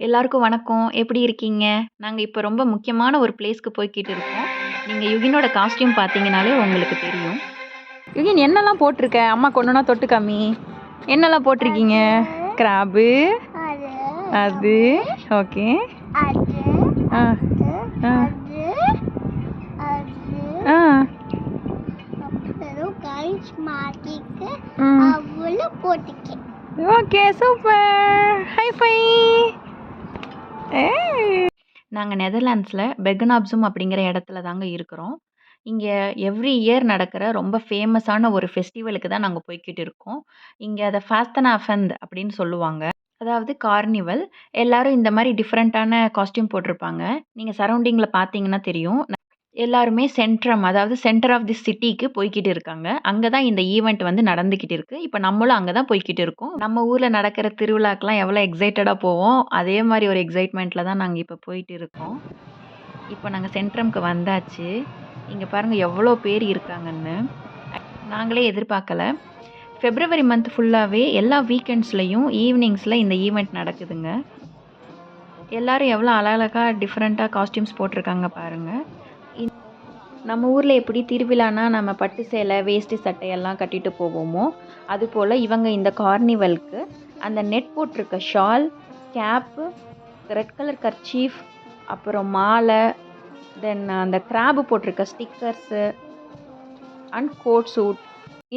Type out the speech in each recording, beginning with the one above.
எல்லாருக்கும் வணக்கம். எப்படி இருக்கீங்க? நாங்க இப்ப ரொம்ப முக்கியமான ஒரு பிளேஸ்க்கு போய்க்கிட்டு இருக்கோம். நீங்க யுகினோட காஸ்டியூம் பார்த்தீங்கனாலே உங்களுக்கு தெரியும். யுகின் என்னலாம் போட்டிருக்க? அம்மாக்கு ஒண்ணொண்ணா தொட்டு காமி. என்னலாம் போட்டிருக்கீங்க? கிராபு. அது. ஓகே. ஆ. ஆ. ஆ. Okay super. High five. நாங்கள் நெதர்லாண்ட்ஸில் பெகனாப்ஸும் அப்படிங்கிற இடத்துல தாங்க இருக்கிறோம். இங்கே எவ்ரி இயர் நடக்கிற ரொம்ப ஃபேமஸான ஒரு ஃபெஸ்டிவலுக்கு தான் நாங்கள் போய்க்கிட்டு இருக்கோம். இங்கே அதை ஃபாஸ்தனாஃபந்த் அப்படின்னு சொல்லுவாங்க. அதாவது கார்னிவல். எல்லாரும் இந்த மாதிரி டிஃப்ரெண்ட்டான காஸ்டியூம் போட்டிருப்பாங்க. நீங்கள் சரௌண்டிங்கில் பார்த்தீங்கன்னா தெரியும். எல்லாருமே சென்ட்ரம் அதாவது சென்டர் ஆஃப் தி சிட்டிக்கு போய்கிட்டு இருக்காங்க. அங்கே தான் இந்த ஈவெண்ட் வந்து நடந்துக்கிட்டு இருக்குது இப்போ நம்மளும் அங்கே தான் போய்கிட்டு இருக்கோம். நம்ம ஊரில் நடக்கிற திருவிழாக்கெலாம் எவ்வளோ எக்ஸைட்டடாக போவோம். அதே மாதிரி ஒரு எக்ஸைட்மெண்ட்டில் தான் நாங்கள் இப்போ போயிட்டு இருக்கோம். இப்போ நாங்கள் சென்ட்ரம்க்கு வந்தாச்சு. இங்கே பாருங்கள் எவ்வளோ பேர் இருக்காங்கன்னு. நாங்களே எதிர்பார்க்கல. ஃபெப்ரவரி மந்த் ஃபுல்லாகவே எல்லா வீக்கெண்ட்ஸ்லேயும் ஈவினிங்ஸில் இந்த ஈவெண்ட் நடக்குதுங்க. எல்லாரும் எவ்வளோ அழகழகா டிஃப்ரெண்ட்டாக காஸ்டியூம்ஸ் போட்டிருக்காங்க பாருங்கள் நம்ம ஊரில் எப்படி திருவிழானா நம்ம பட்டு சேலை, வேஷ்டி சட்டையெல்லாம் கட்டிட்டு போவோமோ, அதுபோல் இவங்க இந்த கார்னிவல்க்கு அந்த நெட் போட்டிருக்க shawl, cap, red colour kerchief, அப்புறம் மாலை, தென் அந்த கிராபு போட்டிருக்க ஸ்டிக்கர்ஸு அண்ட் கோட் சூட்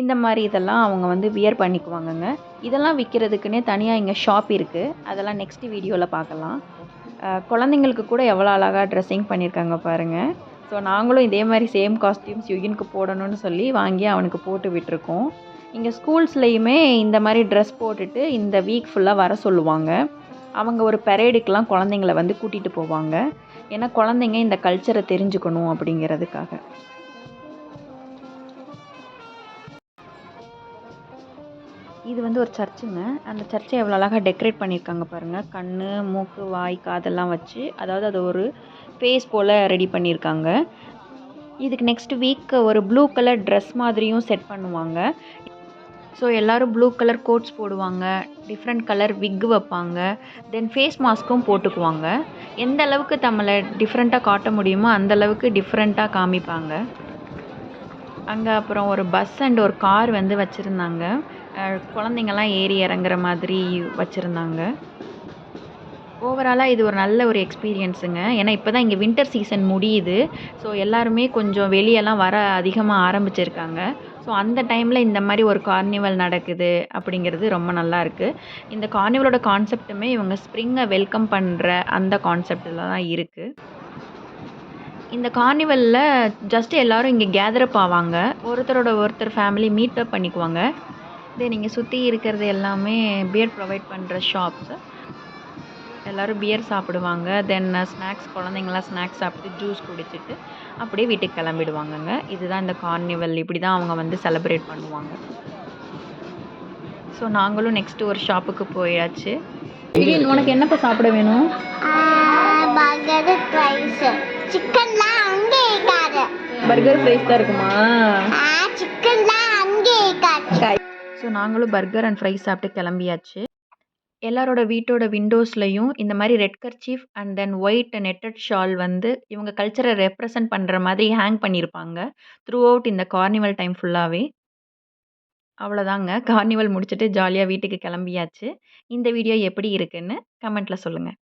இந்த மாதிரி இதெல்லாம் அவங்க வந்து வியர் பண்ணிக்குவாங்கங்க. இதெல்லாம் விற்கிறதுக்குன்னே தனியாக இங்கே ஷாப் இருக்குது அதெல்லாம் நெக்ஸ்ட் வீடியோவில் பார்க்கலாம். குழந்தைங்களுக்கு கூட எவ்வளோ அழகாக ட்ரெஸ்ஸிங் பண்ணியிருக்காங்க பாருங்கள் ஸோ நாங்களும் இதே மாதிரி சேம் காஸ்ட்யூம்ஸ் யுகினுக்கு போடணும்னு சொல்லி வாங்கி அவனுக்கு போட்டு விட்டுருக்கோம். இங்கே ஸ்கூல்ஸ்லேயுமே இந்த மாதிரி ட்ரெஸ் போட்டுட்டு இந்த வீக் ஃபுல்லாக வர சொல்லுவாங்க. அவங்க ஒரு பெரேடுக்கெலாம் குழந்தைங்கள வந்து கூட்டிகிட்டு போவாங்க. ஏன்னா குழந்தைங்க இந்த கல்ச்சரை தெரிஞ்சுக்கணும் அப்படிங்கிறதுக்காக. இது வந்து ஒரு சர்ச்சுங்க. அந்த சர்ச்சை எவ்வளோ அழகாக டெக்கரேட் பண்ணியிருக்காங்க பாருங்கள் கண் மூக்கு, வாய், காதெல்லாம் வச்சு அதாவது அது ஒரு ஃபேஸ் போல் ரெடி பண்ணியிருக்காங்க. இதுக்கு நெக்ஸ்ட் வீக் ஒரு ப்ளூ கலர் ட்ரெஸ் மாதிரியும் செட் பண்ணுவாங்க. ஸோ எல்லோரும் ப்ளூ கலர் கோட்ஸ் போடுவாங்க. டிஃப்ரெண்ட் கலர் விக் வைப்பாங்க. தென் ஃபேஸ் மாஸ்க்கும் போட்டுக்குவாங்க. எந்த அளவுக்கு நம்மள டிஃப்ரெண்ட்டாக காட்ட முடியுமோ அந்த அளவுக்கு டிஃப்ரெண்ட்டாக காமிப்பாங்க. அங்கே அப்புறம் ஒரு பஸ் அண்ட் ஒரு கார் வந்து வச்சுருந்தாங்க குழந்தைங்கள்லாம் குழந்தைங்கலாம் ஏறி இறங்குற மாதிரி வச்சுருந்தாங்க ஓவராலாக இது ஒரு நல்ல ஒரு எக்ஸ்பீரியன்ஸுங்க. ஏன்னா இப்போ தான் இங்கே வின்டர் சீசன் முடியுது. ஸோ எல்லாருமே கொஞ்சம் வெளியெல்லாம் வர அதிகமாக ஆரம்பிச்சிருக்காங்க. ஸோ அந்த டைமில் இந்த மாதிரி ஒரு கார்னிவல் நடக்குது அப்படிங்கிறது ரொம்ப நல்லாயிருக்கு இந்த கார்னிவலோட கான்செப்ட்டுமே இவங்க ஸ்ப்ரிங்கை வெல்கம் பண்ணுற அந்த கான்செப்டில் தான் இருக்குது இந்த கார்னிவலில் ஜஸ்ட் எல்லாரும் இங்கே கேதரப் ஆவாங்க. ஒருத்தரோட ஒருத்தர் ஃபேமிலி மீட் அப் பண்ணிக்குவாங்க. தென் நீங்கள் சுற்றி இருக்கிறது எல்லாமே பியர் ப்ரொவைட் பண்ணுற ஷாப்ஸு எல்லாரும் பியர் சாப்பிடுவாங்க. தென் ஸ்நாக்ஸ் குழந்தைங்கலாம் ஸ்நாக்ஸ் சாப்பிட்டு ஜூஸ் குடிச்சிட்டு அப்படியே வீட்டுக்கு கிளம்பிடுவாங்கங்க. இதுதான் இந்த கார்னிவல். இப்படி தான் அவங்க வந்து செலிப்ரேட் பண்ணுவாங்க. ஸோ நாங்களும் நெக்ஸ்ட் ஒரு ஷாப்புக்கு போயாச்சு. உனக்கு என்னப்பா சாப்பிட வேணும்? சிக்கன்லாம் அங்கே இருக்காது பர்கர் ஃப்ரைஸ் தான் இருக்குமா? சிக்கன்லாம் அங்கே இருக்காது ஸோ நாங்களும் பர்கர் அண்ட் ஃப்ரைஸ் சாப்பிட்டு கிளம்பியாச்சு. எல்லாரோட வீட்டோட விண்டோஸ்லையும் இந்த மாதிரி red kerchief and then white netted shawl வந்து இவங்க கல்ச்சரை ரெப்ரசன்ட் பண்ணுற மாதிரி ஹேங் பண்ணியிருப்பாங்க. த்ரூ அவுட் இந்த கார்னிவல் டைம் ஃபுல்லாகவே அவ்வளோதாங்க. கார்னிவல் முடிச்சுட்டு ஜாலியாக வீட்டுக்கு கிளம்பியாச்சு. இந்த வீடியோ எப்படி இருக்குன்னு கமெண்ட்டில் சொல்லுங்கள்